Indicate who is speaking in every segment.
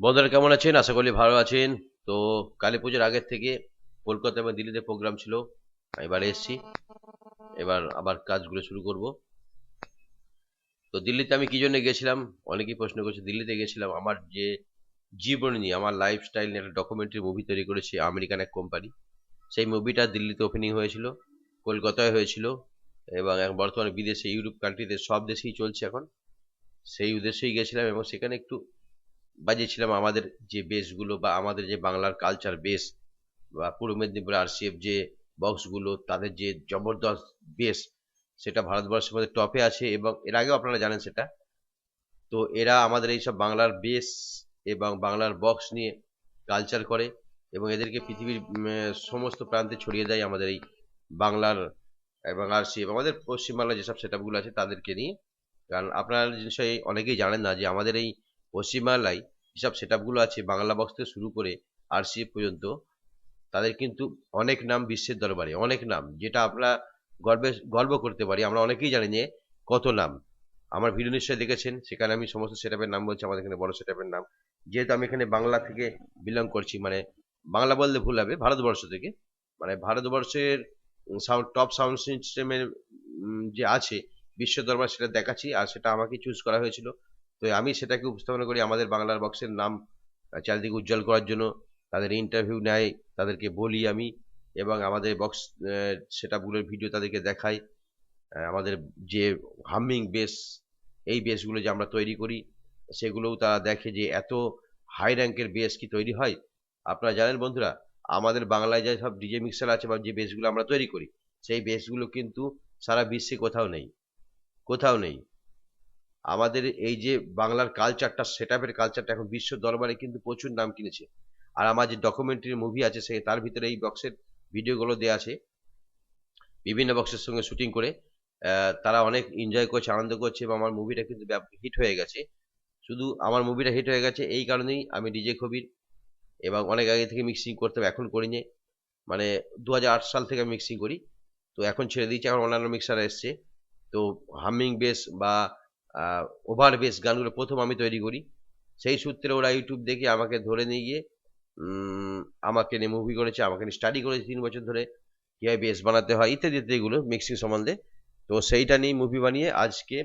Speaker 1: বন্ধুরা, কেমন আছেন? আশা করি ভালো আছেন। তো কালী পুজোর আগের থেকে কলকাতা এবং দিল্লিতে প্রোগ্রাম ছিল, এবার এসছি। এবার আবার কাজগুলো শুরু করব। তো দিল্লিতে আমি কি জন্য গেছিলাম? অনেকেই প্রশ্ন করছে, দিল্লিতে গেছিলাম আমার যে জীবন নিয়ে, আমার লাইফস্টাইল নিয়ে একটা ডকুমেন্টারি মুভি তৈরি করেছে আমেরিকান এক কোম্পানি সেই মুভিটা দিল্লিতে ওপেনিং হয়েছিল, কলকাতায় হয়েছিল, এবং এখন বর্তমানে বিদেশে, ইউরোপ কান্ট্রিতে সব দেশেই চলছে এখন। সেই উদ্দেশ্যেই গেছিলাম এবং সেখানে একটু বাজিয়েছিলাম আমাদের যে বেসগুলো বা আমাদের যে বাংলার কালচার বেস বা পূর্ব মেদিনীপুর আরসিএফ যে বক্সগুলো তাদের যে জবরদস্ত বেস সেটা ভারতবর্ষের মধ্যে টপে আছে এবং এর আগেও আপনারা জানেন সেটা। তো এরা আমাদের এইসব বাংলার বেস এবং বাংলার বক্স নিয়ে কালচার করে এবং এদেরকে পৃথিবীর সমস্ত প্রান্তে ছড়িয়ে দেয় আমাদের এই বাংলার এবং আরসিএফ আমাদের পশ্চিমবাংলার যেসব সেটআপগুলো আছে তাদেরকে নিয়ে। কারণ আপনারা নিশ্চয়ই অনেকেই জানেন না যে আমাদের এই পশ্চিমবাংলায় যেসব সেটআপগুলো আছে, বাংলা বক্স থেকে শুরু করে আরসিএফ পর্যন্ত, তাদের কিন্তু অনেক নাম বিশ্বের দরবারে, অনেক নাম, যেটা আমরা গর্বে, গর্ব করতে পারি। আমরা অনেকেই জানি যে কত নাম। আমার ভিডিও নিশ্চয়ই দেখেছেন, সেখানে আমি সমস্ত সেটআপের নাম বলছি, আমাদের এখানে বড় সেটআপের নাম। যেহেতু আমি এখানে বাংলা থেকে বিলং করছি মানে বাংলা বললে ভুল হবে, ভারতবর্ষ থেকে। মানে ভারতবর্ষের সাউন্ড টপ সাউন্ড সিস্টেমের যে আছে, বিশ্ব দরবার, সেটা দেখাচ্ছি, আর সেটা আমাকে চুজ করা হয়েছিল। তো আমি সেটাকে উপস্থাপনা করি আমাদের বাংলার বক্সের নাম চারিদিকে উজ্জ্বল করার জন্য। তাদের ইন্টারভিউ নেয়, তাদেরকে বলি আমি এবং আমাদের বক্স সেটআপগুলোর ভিডিও তাদেরকে দেখাই। আমাদের যে হামিং বেস এই বেসগুলো যে আমরা তৈরি করি, সেগুলোও তারা দেখে যে এত হাই র্যাঙ্কের বেস কি তৈরি হয়। আপনারা জানেন বন্ধুরা, আমাদের বাংলায় যে সব ডিজে মিক্সার আছে বা যে বেসগুলো আমরা তৈরি করি, সেই বেসগুলো কিন্তু সারা বিশ্বে কোথাও নেই। কোথাও নেই। আমাদের এই যে বাংলার কালচারটা সেটআপের কালচারটা এখন বিশ্ব দরবারে কিন্তু প্রচুর নাম কিনেছে। আর আমার যে ডকুমেন্টারি মুভি আছে সে তার ভিতরে এই বক্সের ভিডিওগুলো দেওয়া আছে। বিভিন্ন বক্সের সঙ্গে শুটিং করে তারা অনেক এনজয় করছে, আনন্দ করছে এবং আমার মুভিটা কিন্তু হিট হয়ে গেছে। শুধু আমার মুভিটা হিট হয়ে গেছে, এই কারণেই আমি ডিজে কবির এবং অনেক আগে থেকে মিক্সিং করতাম, এখন করিনি। মানে দু হাজার আট সাল থেকে আমি মিক্সিং করি। তো এখন ছেড়ে দিয়েছি, এখন অন্যান্য মিক্সার এসছে। তো হামিং বেস বা ওভার বেস গানগুলো প্রথম আমি তৈরি করি। সেই সূত্রে ওরা ইউটিউব দেখে আমাকে ধরে নিয়ে গিয়ে আমাকে নিয়ে মুভি করেছে, আমাকে নিয়ে স্টাডি করেছে তিন বছর ধরে, কীভাবে বেস বানাতে হয়, ইত্যাদি ইত্যাদি এগুলো মিক্সিং সম্বন্ধে। তো সেইটা নিয়ে মুভি বানিয়ে আজকে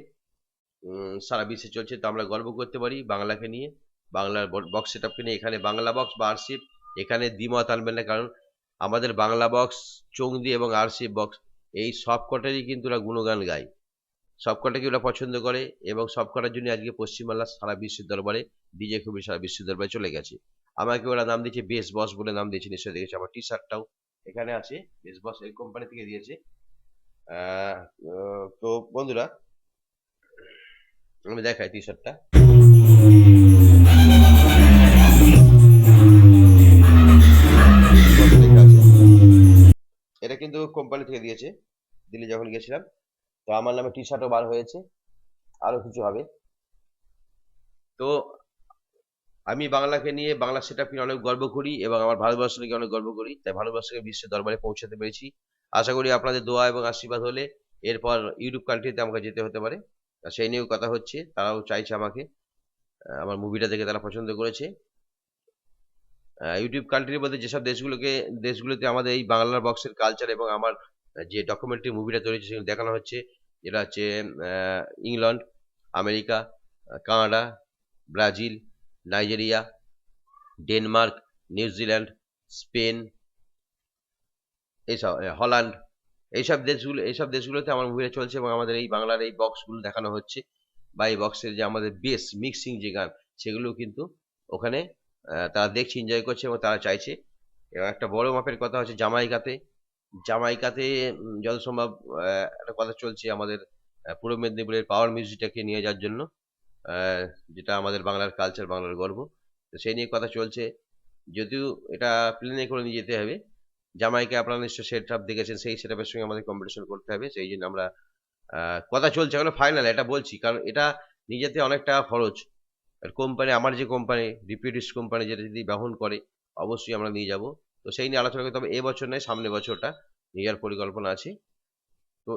Speaker 1: সারা বিশ্বে চলছে। তো আমরা গর্ব করতে পারি বাংলাকে নিয়ে। বাংলার বক্স সেট আপকে নিয়ে এখানে বাংলা বক্স বা আরসিপ এখানে দ্বিমত আনবেন না। কারণ আমাদের বাংলা বক্স চোংদি এবং আরসিপ বক্স এই সব কটারই কিন্তু ওরা গুণগান গায়। সব কটাকে ওরা পছন্দ করে এবং সব কটার জন্য আজকে পশ্চিমবাংলা সারা বিশ্বের দরবারে ডিজে খুবই সারা বিশ্বের দরবারে চলে গেছে। আমাকে ওরা নাম দিয়েছে বেস বস বলে নাম দিয়েছে, নিশ্চয়ই দেখেছে। আমার টি শার্টটাও এখানে আছে বেস বস এই কোম্পানি থেকে দিয়েছে। তো বন্ধুরা, আমি দেখাই টি শার্টটা এটা কিন্তু কোম্পানি থেকে দিয়েছে, দিল্লি যখন গেছিলাম তো আমার নামে টি শার্টও বার হয়েছে। আরও কিছু হবে। তো আমি বাংলাকে নিয়ে বাংলা সেটা নিয়ে অনেক গর্ব করি এবং আমার ভারতবর্ষ নিয়ে অনেক গর্ব করি। তাই ভারতবর্ষকে বিশ্বের দরবারে পৌঁছাতে পেরেছি। আশা করি আপনাদের দোয়া এবং আশীর্বাদ হলে এরপর ইউরোপ কান্ট্রিতে আমাকে যেতে হতে পারে। সেই নিয়েও কথা হচ্ছে। তারাও চাইছে আমাকে আমার মুভিটা দেখে তারা পছন্দ করেছে। ইউটিউব কান্ট্রির মধ্যে যেসব দেশগুলোকে, দেশগুলোতে আমাদের এই বাংলার বক্সের কালচার এবং আমার যে ডকুমেন্টারি মুভিটা তৈরি হচ্ছে সেগুলো দেখানো হচ্ছে, যেটা হচ্ছে England, America Canada, Brazil, Nigeria, Denmark New Zealand Spain এইসব হল্যান্ড, এইসব দেশগুলো, এইসব দেশগুলোতে আমার মুভিটা চলছে এবং আমাদের এই বাংলার এই বক্সগুলো দেখানো হচ্ছে বা এই বক্সের যে আমাদের বেস মিক্সিং যে গান, সেগুলো কিন্তু ওখানে তারা দেখছে এনজয় করছে এবং তারা চাইছে। এবং একটা বড় মাপের কথা হচ্ছে, জামাইকাতে জামাইকাতে যত সম্ভব একটা কথা চলছে আমাদের পূর্ব মেদিনীপুরের পাওয়ার মিউজিকটাকে নিয়ে যাওয়ার জন্য যেটা আমাদের বাংলার কালচার বাংলার গর্ব। তো সেই নিয়ে কথা চলছে। যদিও এটা প্লেনে করে নিয়ে যেতে হবে। জামাইকে আপনারা নিশ্চয় সেট আপ দেখেছেন, সেই সেট আপের সঙ্গে আমাদের কম্পিটিশন করতে হবে। সেই জন্য আমরা কথা চলছে এখনও ফাইনাল এটা বলছি। কারণ এটা নিজেতে অনেক টাকা খরচ কোম্পানি আমার যে কোম্পানি রিপিউটিস কোম্পানি যেটা যদি বহন করে, অবশ্যই আমরা নিয়ে যাব। তো সেই নিয়ে আলোচনা করতে হবে। এবছর নয় সামনে বছরটা নিয়ে পরিকল্পনা আছে। তো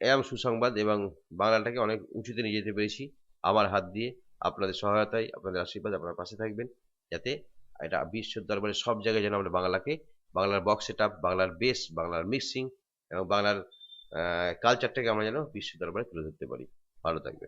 Speaker 1: এরকম সুসংবাদ এবং বাংলাটাকে অনেক উঁচুতে নিয়ে যেতে পেরেছি। আমার হাত দিয়ে আপনাদের সহায়তায়, আপনাদের আশীর্বাদ আপনার পাশে থাকবেন যাতে এটা বিশ্ব দরবারে সব জায়গায় যেন আমরা বাংলাকে, বাংলার বক্স সেট বাংলার বেস, বাংলার মিক্সিং এবং বাংলার কালচারটাকে আমরা যেন বিশ্ব দরবারে তুলে ধরতে পারি। ভালো থাকবে